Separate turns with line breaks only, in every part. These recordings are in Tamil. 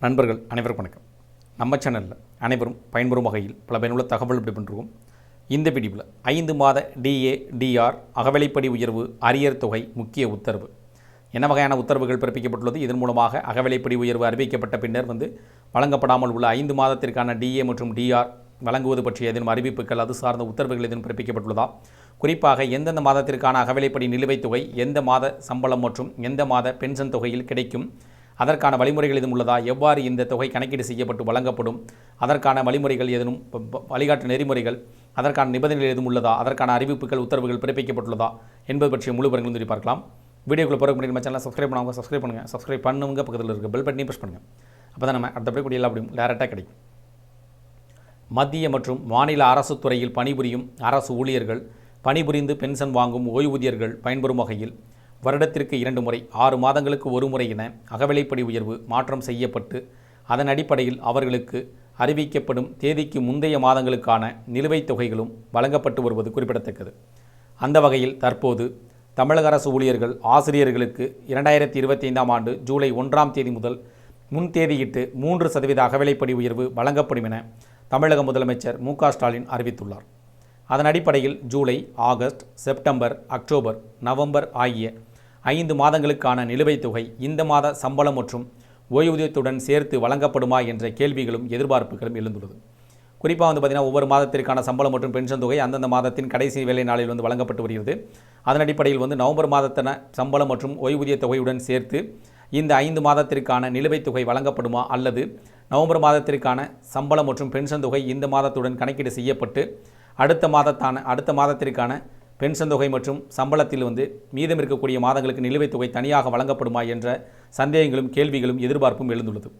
நண்பர்கள் அனைவருக்கும் வணக்கம். நம்ம சேனலில் அனைவரும் பயன்பெறும் வகையில் பல பயனுள்ள தகவல் இப்படி இந்த பிடிவில் ஐந்து மாத டிஏ டிஆர் அகவிலைப்படி உயர்வு அரியர் தொகை முக்கிய உத்தரவு. என்ன வகையான உத்தரவுகள் பிறப்பிக்கப்பட்டுள்ளது? இதன் மூலமாக அகவிலைப்படி உயர்வு அறிவிக்கப்பட்ட பின்னர் வந்து வழங்கப்படாமல் உள்ள ஐந்து மாதத்திற்கான டிஏ மற்றும் டிஆர் வழங்குவது பற்றிய ஏதேனும் அறிவிப்புகள் அது சார்ந்த உத்தரவுகள் எதுவும் பிறப்பிக்கப்பட்டுள்ளதா? குறிப்பாக எந்தெந்த மாதத்திற்கான அகவிலைப்படி நிலுவைத் தொகை எந்த மாத சம்பளம் மற்றும் எந்த மாத பென்ஷன் தொகையில் கிடைக்கும்? அதற்கான வழிமுறைகள் எதுவும் உள்ளதா? எவ்வாறு இந்த தொகை கணக்கீடு செய்யப்பட்டு வழங்கப்படும்? அதற்கான வழிமுறைகள் எதுவும் வழிகாட்டு நெறிமுறைகள் அதற்கான நிபந்தனைகள் எதுவும் உள்ளதா? அதற்கான அறிவிப்புகள் உத்தரவுகள் பிறப்பிக்கப்பட்டுள்ளதா? என்பது பற்றிய முழு விவரங்களும் சொல்லி பார்க்கலாம். வீடியோக்குள்ள போகிற முன்னாடி நம்ம சேனலை சப்ஸ்கிரைப் பண்ணாங்க சப்ஸ்கிரைப் பண்ணுங்கள் சப்ஸ்கிரைப் பண்ணுங்க பக்கத்தில் இருக்க பெல் பட்டனையும் ப்ரெஸ் பண்ணுங்கள் அப்போ தான் நம்ம அடுத்தபடி கூடிய எல்லா அப்படியும் டேரெக்டாக கிடைக்கும். மத்திய மற்றும் மாநில அரசு துறையில் பணிபுரியும் அரசு ஊழியர்கள் பணிபுரிந்து பென்ஷன் வாங்கும் ஓய்வூதியர்கள் பயன்பெறும் வகையில் வருடத்திற்கு இரண்டு முறை ஆறு மாதங்களுக்கு ஒரு முறை என அகவிலைப்படி உயர்வு மாற்றம் செய்யப்பட்டு அதன் அடிப்படையில் அவர்களுக்கு அறிவிக்கப்படும் தேதிக்கு முந்தைய மாதங்களுக்கான நிலுவைத் தொகைகளும் வழங்கப்பட்டு வருவது குறிப்பிடத்தக்கது. அந்த வகையில் தற்போது தமிழக அரசு ஊழியர்கள் ஆசிரியர்களுக்கு இரண்டாயிரத்தி இருபத்தி ஐந்தாம் ஆண்டு ஜூலை ஒன்றாம் தேதி முதல் முன்தேதியிட்டு மூன்று சதவீத அகவிலைப்படி உயர்வு வழங்கப்படும் என தமிழக முதலமைச்சர் மு க ஸ்டாலின் அறிவித்துள்ளார். அதன் அடிப்படையில் July August September October November ஆகிய ஐந்து மாதங்களுக்கான நிலுவைத் தொகை இந்த மாத சம்பளம் மற்றும் ஓய்வூதியத்துடன் சேர்த்து வழங்கப்படுமா என்ற கேள்விகளும் எதிர்பார்ப்புகளும் எழுந்துள்ளது. குறிப்பாக வந்து பார்த்திங்கன்னா ஒவ்வொரு மாதத்திற்கான சம்பளம் மற்றும் பென்ஷன் தொகை அந்தந்த மாதத்தின் கடைசி வேலை நாளில் வந்து வழங்கப்பட்டு வருகிறது. அதன் அடிப்படையில் வந்து நவம்பர் மாதத்தின சம்பளம் மற்றும் ஓய்வூதிய தொகையுடன் சேர்த்து இந்த ஐந்து மாதத்திற்கான நிலுவைத் தொகை வழங்கப்படுமா அல்லது நவம்பர் மாதத்திற்கான சம்பளம் மற்றும் பென்ஷன் தொகை இந்த மாதத்துடன் கணக்கீடு செய்யப்பட்டு அடுத்த மாதத்தான அடுத்த மாதத்திற்கான பென்ஷன் தொகை மற்றும் சம்பளத்தில் வந்து மீதம் இருக்கக்கூடிய மாதங்களுக்கு நிலுவைத் தொகை தனியாக வழங்கப்படுமா என்ற சந்தேகங்களும் கேள்விகளும் எதிர்பார்ப்பும் எழுந்துள்ளது.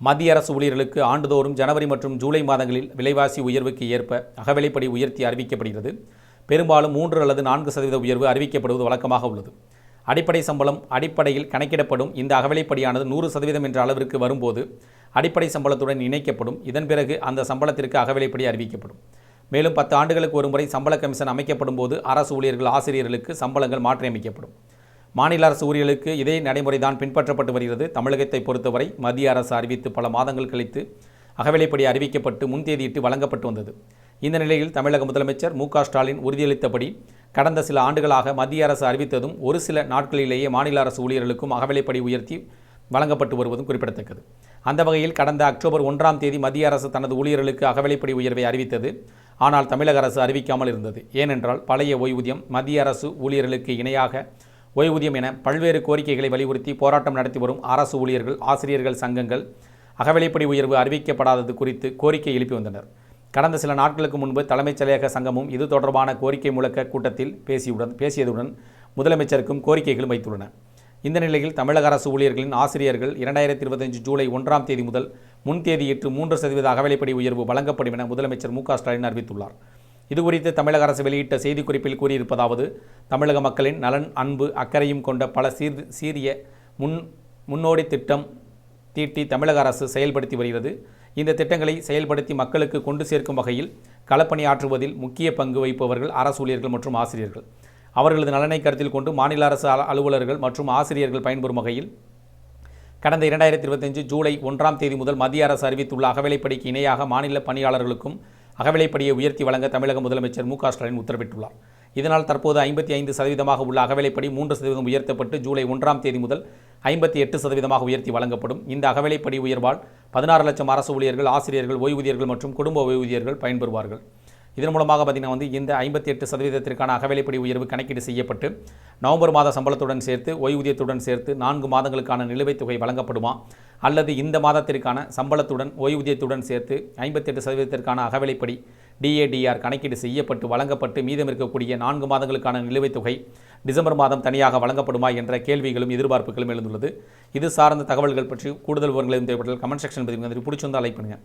மத்திய அரசு ஊழியர்களுக்கு ஆண்டுதோறும் ஜனவரி மற்றும் ஜூலை மாதங்களில் விலைவாசி உயர்வுக்கு ஏற்ப அகவிலைப்படி உயர்த்தி அறிவிக்கப்படுகிறது. பெரும்பாலும் மூன்று அல்லது நான்கு சதவீத உயர்வு அறிவிக்கப்படுவது வழக்கமாக உள்ளது. அடிப்படை சம்பளம் அடிப்படையில் கணக்கிடப்படும் இந்த அகவிலைப்படியானது நூறு சதவீதம் என்ற அளவிற்கு வரும்போது அடிப்படை சம்பளத்துடன் இணைக்கப்படும். இதன் பிறகு அந்த சம்பளத்திற்கு அகவிலைப்படி அறிவிக்கப்படும். மேலும் பத்து ஆண்டுகளுக்கு ஒருமுறை சம்பள கமிஷன் அமைக்கப்படும் போது அரசு ஊழியர்கள் ஆசிரியர்களுக்கு சம்பளங்கள் மாற்றியமைக்கப்படும். மாநில அரசு ஊழியர்களுக்கு இதே நடைமுறைதான் பின்பற்றப்பட்டு வருகிறது. தமிழகத்தை பொறுத்தவரை மத்திய அரசு அறிவித்து பல மாதங்கள் கழித்து அகவிலைப்படி அறிவிக்கப்பட்டு முன்தேதியிட்டு வழங்கப்பட்டு வந்தது. இந்த நிலையில் தமிழக முதலமைச்சர் மு ஸ்டாலின் உறுதியளித்தபடி கடந்த சில ஆண்டுகளாக மத்திய அரசு அறிவித்ததும் ஒரு சில நாட்களிலேயே மாநில அரசு ஊழியர்களுக்கும் அகவிலைப்படி உயர்த்தி வழங்கப்பட்டு வருவதும் குறிப்பிடத்தக்கது. அந்த வகையில் கடந்த அக்டோபர் ஒன்றாம் தேதி மத்திய அரசு தனது ஊழியர்களுக்கு அகவிலைப்படி உயர்வை அறிவித்தது. ஆனால் தமிழக அரசு அறிவிக்காமல் இருந்தது. ஏனென்றால் பழைய ஓய்வூதியம் மத்திய அரசு ஊழியர்களுக்கு இணையாக ஓய்வூதியம் என பல்வேறு கோரிக்கைகளை வலியுறுத்தி போராட்டம் நடத்தி வரும் அரசு ஊழியர்கள் ஆசிரியர்கள் சங்கங்கள் அகவிலைப்படி உயர்வு அறிவிக்கப்படாதது குறித்து கோரிக்கை எழுப்பி வந்தனர். கடந்த சில நாட்களுக்கு முன்பு தலைமைச் செயலக சங்கமும் இது தொடர்பான கோரிக்கை முழக்க கூட்டத்தில் பேசியுடன் பேசியதுடன் முதலமைச்சருக்கும் கோரிக்கைகளும் வைத்துள்ளன. இந்த நிலையில் தமிழக அரசு ஊழியர்களின் ஆசிரியர்கள் இரண்டாயிரத்தி இருபத்தஞ்சு ஜூலை ஒன்றாம் தேதி முதல் முன்தேதியிட்டு மூன்று சதவீத அகவிலைப்படி உயர்வு வழங்கப்படும் என முதலமைச்சர் மு ஸ்டாலின் அறிவித்துள்ளார். இதுகுறித்து தமிழக அரசு வெளியிட்ட செய்திக்குறிப்பில் கூறியிருப்பதாவது தமிழக மக்களின் நலன் அன்பு அக்கறையும் கொண்ட பல சீர் சீரிய முன் முன்னோடி திட்டம் தீட்டி தமிழக அரசு செயல்படுத்தி வருகிறது. இந்த திட்டங்களை செயல்படுத்தி மக்களுக்கு கொண்டு சேர்க்கும் வகையில் களப்பணியாற்றுவதில் முக்கிய பங்கு வகிப்பவர்கள் அரசு ஊழியர்கள் மற்றும் ஆசிரியர்கள். அவர்களது நலனை கருத்தில் கொண்டு மாநில அரசு அல- அலுவலர்கள் மற்றும் ஆசிரியர்கள் பயன்பெறும் வகையில் கடந்த இரண்டாயிரத்தி இருபத்தஞ்சு ஜூலை ஒன்றாம் தேதி முதல் மத்திய அரசு அறிவித்துள்ள அகவிலைப்படிக்கு இணையாக மாநில பணியாளர்களுக்கும் அகவிலைப்படியை உயர்த்தி வழங்க தமிழக முதலமைச்சர் மு க ஸ்டாலின் உத்தரவிட்டுள்ளார். இதனால் தற்போது ஐம்பத்தி ஐந்து சதவீதமாக உள்ள அகவிலைப்படி மூன்று சதவீதம் உயர்த்தப்பட்டு ஜூலை ஒன்றாம் தேதி முதல் ஐம்பத்தி எட்டு சதவீதமாக உயர்த்தி வழங்கப்படும். இந்த அகவிலைப்படி உயர்வால் பதினாறு லட்சம் அரசு ஊழியர்கள் ஆசிரியர்கள் ஓய்வூதியர்கள் மற்றும் குடும்ப ஓய்வூதியர்கள் பயன்பெறுவார்கள். இதன் மூலமாக பார்த்திங்கன்னா வந்து இந்த ஐம்பத்தி எட்டு சதவீதத்திற்கான அகவிலைப்படி உயர்வு கணக்கீடு செய்யப்பட்டு நவம்பர் மாத சம்பளத்துடன் சேர்த்து ஓய்வூதியத்துடன் சேர்த்து நான்கு மாதங்களுக்கான நிலுவைத் தொகை வழங்கப்படுமா? அல்லது இந்த மாதத்திற்கான சம்பளத்துடன் ஓய்வூதியத்துடன் சேர்த்து ஐம்பத்தெட்டு சதவீதத்திற்கான அகவிலைப்படி டிஏடிஆர் கணக்கீடு செய்யப்பட்டு வழங்கப்பட்டு மீதம் இருக்கக்கூடிய நான்கு மாதங்களுக்கான நிலுவைத் தொகை டிசம்பர் மாதம் தனியாக வழங்கப்படுமா என்ற கேள்விகளும் எதிர்பார்ப்புகளும் எழுந்துள்ளது. இது சார்ந்த தகவல்கள் பற்றி கூடுதல் விவரங்களையும் தேவைப்பட்டால் கமெண்ட் செக்ஷன் பதிவு பிடிச்சிருந்தால் லைக் பண்ணுங்கள்